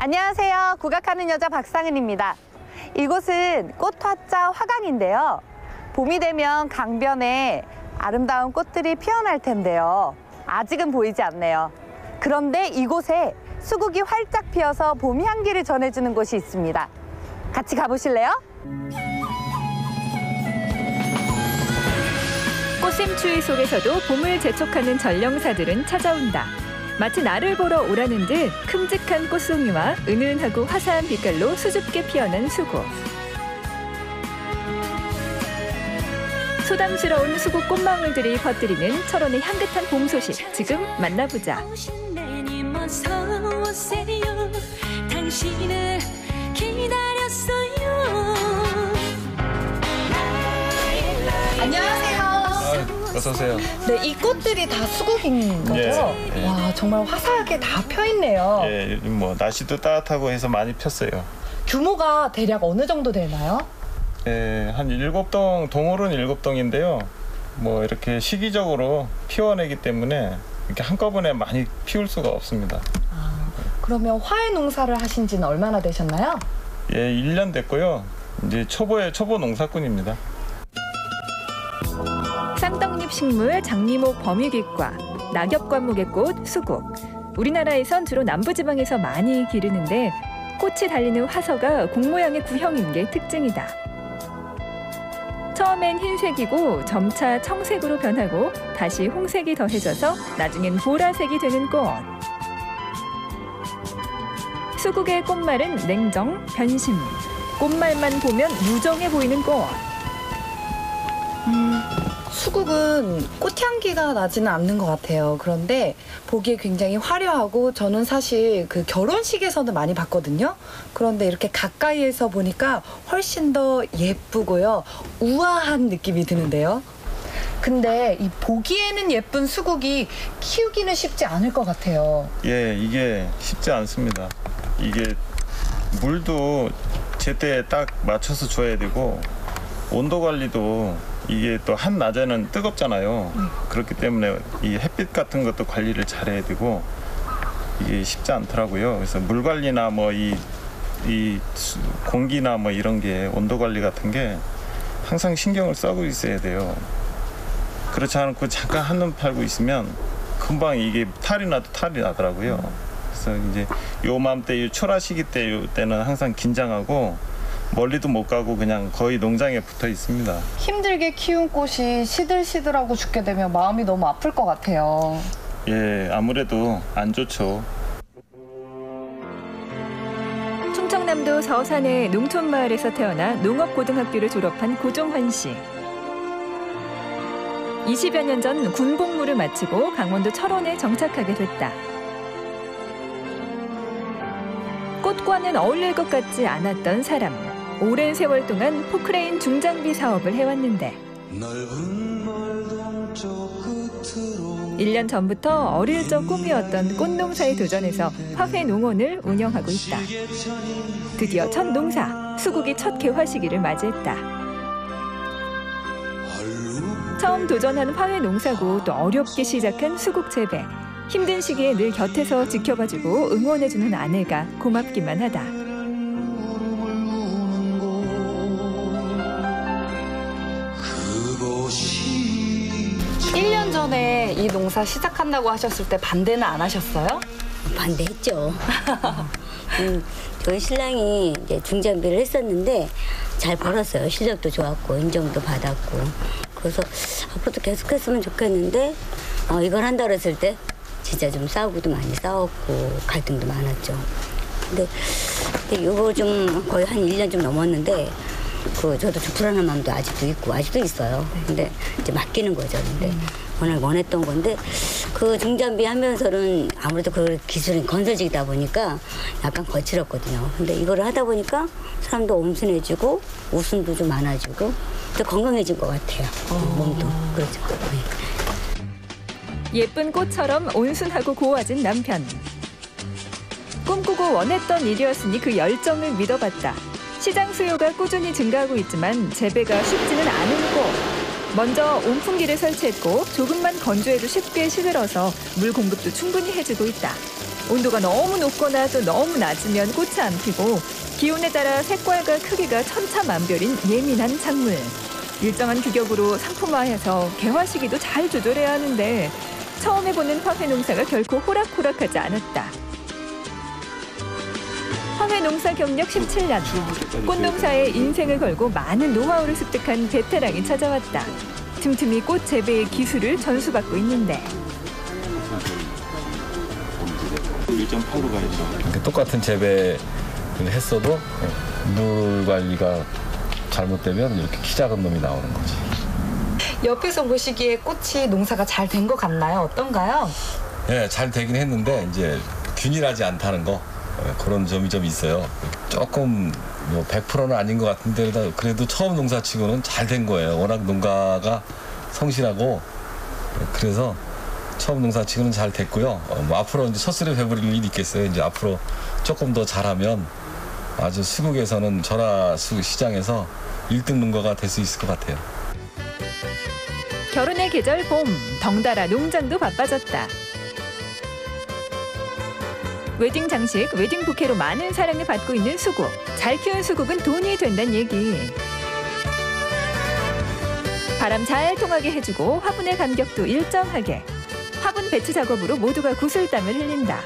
안녕하세요. 국악하는 여자 박상은입니다. 이곳은 꽃화자 화강인데요. 봄이 되면 강변에 아름다운 꽃들이 피어날 텐데요. 아직은 보이지 않네요. 그런데 이곳에 수국이 활짝 피어서 봄 향기를 전해주는 곳이 있습니다. 같이 가보실래요? 꽃샘 추위 속에서도 봄을 재촉하는 전령사들은 찾아온다. 마치 나를 보러 오라는 듯 큼직한 꽃송이와 은은하고 화사한 빛깔로 수줍게 피어난 수국. 소담스러운 수국 꽃망울들이 퍼뜨리는 철원의 향긋한 봄 소식 지금 만나보자. 어서 오세요. 네, 이 꽃들이 다 수국인 거죠? 예, 예. 와, 정말 화사하게 다 펴 있네요. 예, 뭐 날씨도 따뜻하고 해서 많이 폈어요. 규모가 대략 어느 정도 되나요? 예, 한 일곱 동 동홀은 일곱 동인데요. 뭐 이렇게 시기적으로 피워내기 때문에 이렇게 한꺼번에 많이 피울 수가 없습니다. 그러면 화훼 농사를 하신 지는 얼마나 되셨나요? 예, 1년 됐고요. 이제 초보의 초보 농사꾼입니다. 쌍떡잎 식물 장미목 범위깃과 낙엽과목의 꽃 수국. 우리나라에선 주로 남부지방에서 많이 기르는데 꽃이 달리는 화서가 공 모양의 구형인 게 특징이다. 처음엔 흰색이고 점차 청색으로 변하고 다시 홍색이 더해져서 나중엔 보라색이 되는 꽃. 수국의 꽃말은 냉정, 변심. 꽃말만 보면 무정해 보이는 꽃. 음, 수국은 꽃향기가 나지는 않는 것 같아요. 그런데 보기에 굉장히 화려하고 저는 사실 그 결혼식에서는 많이 봤거든요. 그런데 이렇게 가까이에서 보니까 훨씬 더 예쁘고요. 우아한 느낌이 드는데요. 근데 이 보기에는 예쁜 수국이 키우기는 쉽지 않을 것 같아요. 예, 이게 쉽지 않습니다. 이게 물도 제때 딱 맞춰서 줘야 되고 온도 관리도 이게 또 한 낮에는 뜨겁잖아요. 그렇기 때문에 이 햇빛 같은 것도 관리를 잘해야 되고 이게 쉽지 않더라고요. 그래서 물 관리나 뭐 이 이 공기나 뭐 이런 게 온도 관리 같은 게 항상 신경을 써고 있어야 돼요. 그렇지 않고 잠깐 한눈 팔고 있으면 금방 이게 탈이 나도 탈이 나더라고요. 그래서 이제 요맘때 요 초라 시기 때 요때는 항상 긴장하고 멀리도 못 가고 그냥 거의 농장에 붙어 있습니다. 힘들게 키운 꽃이 시들시들하고 죽게 되면 마음이 너무 아플 것 같아요. 예, 아무래도 안 좋죠. 충청남도 서산의 농촌 마을에서 태어나 농업고등학교를 졸업한 고종환 씨. 20여 년 전 군복무를 마치고 강원도 철원에 정착하게 됐다. 꽃과는 어울릴 것 같지 않았던 사람. 오랜 세월 동안 포크레인 중장비 사업을 해왔는데 1년 전부터 어릴 적 꿈이었던 꽃농사에 도전해서 화훼 농원을 운영하고 있다. 드디어 첫 농사, 수국이 첫 개화 시기를 맞이했다. 처음 도전한 화훼 농사고 또 어렵게 시작한 수국 재배. 힘든 시기에 늘 곁에서 지켜봐주고 응원해주는 아내가 고맙기만 하다. 전에 이 농사 시작한다고 하셨을 때 반대는 안 하셨어요? 반대했죠. 음, 저희 신랑이 이제 중장비를 했었는데 잘 벌었어요. 실력도 좋았고 인정도 받았고. 그래서 앞으로도 계속했으면 좋겠는데 어, 이걸 한다 그랬을 때 진짜 좀 싸우고도 많이 싸웠고 갈등도 많았죠. 근데, 근데 이거 좀 거의 한 1년 좀 넘었는데 그 저도 좀 불안한 마음도 아직도 있고 아직도 있어요. 근데 이제 맡기는 거죠. 근데 워낙 원했던 건데 그 중장비 하면서는 아무래도 그 기술이 건설직이다 보니까 약간 거칠었거든요. 근데 이거를 하다 보니까 사람도 온순해지고 웃음도 좀 많아지고 또 건강해진 것 같아요. 몸도 그렇죠. 네. 예쁜 꽃처럼 온순하고 고와진 남편. 꿈꾸고 원했던 일이었으니 그 열정을 믿어봤다. 시장 수요가 꾸준히 증가하고 있지만 재배가 쉽지는 않은 꽃. 먼저 온풍기를 설치했고 조금만 건조해도 쉽게 시들어서 물 공급도 충분히 해주고 있다. 온도가 너무 높거나 또 너무 낮으면 꽃이 안 피고 기온에 따라 색깔과 크기가 천차만별인 예민한 작물. 일정한 규격으로 상품화해서 개화 시기도 잘 조절해야 하는데 처음 해보는 화훼 농사가 결코 호락호락하지 않았다. 화훼 농사 경력 17년. 꽃농사에 인생을 걸고 많은 노하우를 습득한 베테랑이 찾아왔다. 틈틈이 꽃 재배의 기술을 전수받고 있는데 1.8로 가야죠. 똑같은 재배를 했어도 물 관리가 잘못되면 이렇게 키 작은 놈이 나오는 거지. 옆에서 보시기에 꽃이 농사가 잘 된 것 같나요? 어떤가요? 예, 잘 되긴 했는데 이제 균일하지 않다는 거 예, 그런 점이 좀 있어요. 조금 뭐 100%는 아닌 것 같은데 그래도- 처음 농사치고는 잘 된 거예요. 워낙 농가가 성실하고 예, 그래서 처음 농사치고는 잘 됐고요. 어, 뭐 앞으로 이제 첫술에 배부릴 일이 있겠어요. 이제 앞으로 조금 더 잘하면 아주 수국에서는 전화 수 시장에서 1등 농가가 될 수 있을 것 같아요. 결혼의 계절 봄, 덩달아 농장도 바빠졌다. 웨딩 장식, 웨딩 부케로 많은 사랑을 받고 있는 수국. 잘 키운 수국은 돈이 된다는 얘기. 바람 잘 통하게 해주고 화분의 간격도 일정하게. 화분 배치 작업으로 모두가 구슬땀을 흘린다.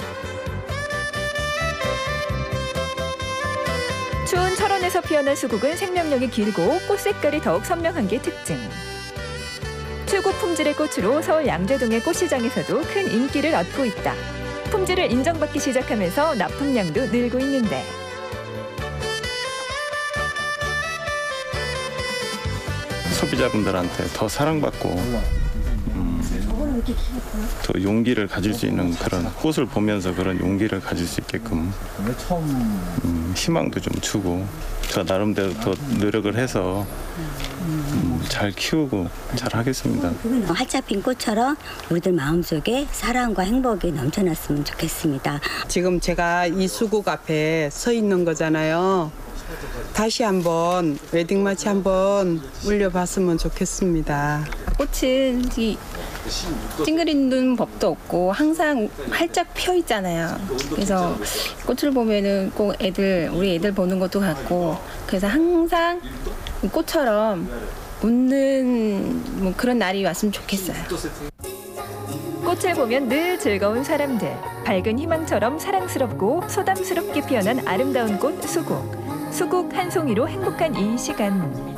추운 철원에서 피어난 수국은 생명력이 길고 꽃 색깔이 더욱 선명한 게 특징. 최고 품질의 꽃으로 서울 양재동의 꽃시장에서도 큰 인기를 얻고 있다. 품질을 인정받기 시작하면서 납품량도 늘고 있는데. 소비자분들한테 더 사랑받고 음, 더 용기를 가질 수 있는 그런 꽃을 보면서 그런 용기를 가질 수 있게끔 음, 희망도 좀 주고 저 나름대로 더 노력을 해서 음, 잘 키우고 잘 하겠습니다. 활짝 핀 꽃처럼 우리들 마음속에 사랑과 행복이 넘쳐났으면 좋겠습니다. 지금 제가 이 수국 앞에 서 있는 거잖아요. 다시 한번 웨딩 마치 한번 울려봤으면 좋겠습니다. 꽃은 이 찡그리는 법도 없고 항상 활짝 펴 있잖아요. 그래서 꽃을 보면은 꼭 애들 우리 애들 보는 것도 같고 그래서 항상 꽃처럼 웃는 뭐 그런 날이 왔으면 좋겠어요. 꽃을 보면 늘 즐거운 사람들. 밝은 희망처럼 사랑스럽고 소담스럽게 피어난 아름다운 꽃 수국. 수국 한 송이로 행복한 이 시간.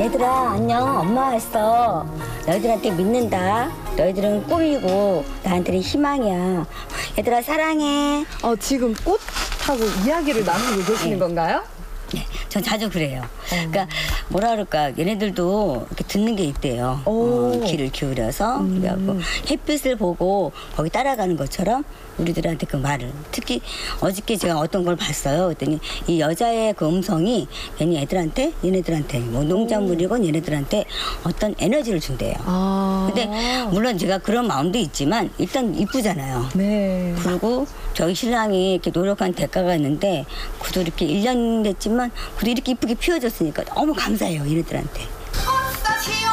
얘들아 안녕 엄마 왔어. 너희들한테 믿는다. 너희들은 꿈이고 나한테는 희망이야. 얘들아 사랑해. 어, 지금 꽃하고 이야기를 나누고 계시는 건가요? 네, 전 자주 그래요. 그러니까 뭐라 그럴까 얘네들도 이렇게 듣는 게 있대요. 오. 어, 귀를 기울여서 그래갖고 햇빛을 보고 거기 따라가는 것처럼 우리들한테 그 말을 특히 어저께 제가 어떤 걸 봤어요. 그랬더니 이 여자의 그 음성이 괜히 애들한테 얘네들한테 뭐 농작물이건 얘네들한테 어떤 에너지를 준대요. 아. 근데 물론 제가 그런 마음도 있지만 일단 이쁘잖아요. 네. 그리고 저희 신랑이 이렇게 노력한 대가가 있는데 그도 이렇게 1년 됐지만 그도 이렇게 이쁘게 피워줬으니까 너무 감사해요 얘네들한테. 사시오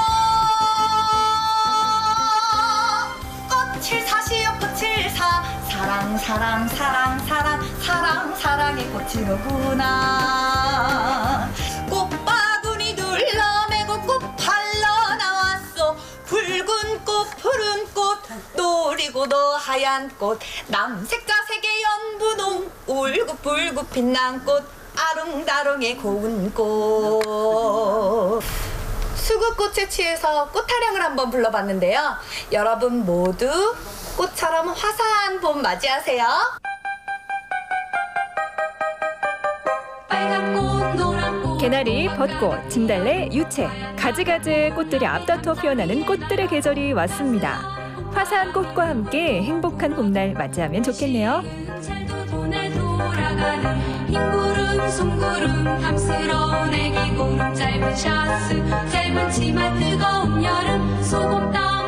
꽃을 사시오 꽃을 사. 사랑 사랑 사랑 사랑 사랑 사랑의 꽃이로구나 노리고도 하얀 꽃 남색자 색의 연분홍 울긋불긋 빛난 꽃 아롱다롱의 고운 꽃 수국꽃에 취해서 꽃타령을 한번 불러봤는데요. 여러분 모두 꽃처럼 화사한 봄 맞이하세요. 빨간 꽃 노란 꽃 개나리, 벚꽃, 진달래, 유채, 가지가지의 꽃들이 앞다퉈 피어나는 꽃들의 계절이 왔습니다. 화사한 꽃과 함께 행복한 봄날 맞이하면 좋겠네요. 소금 따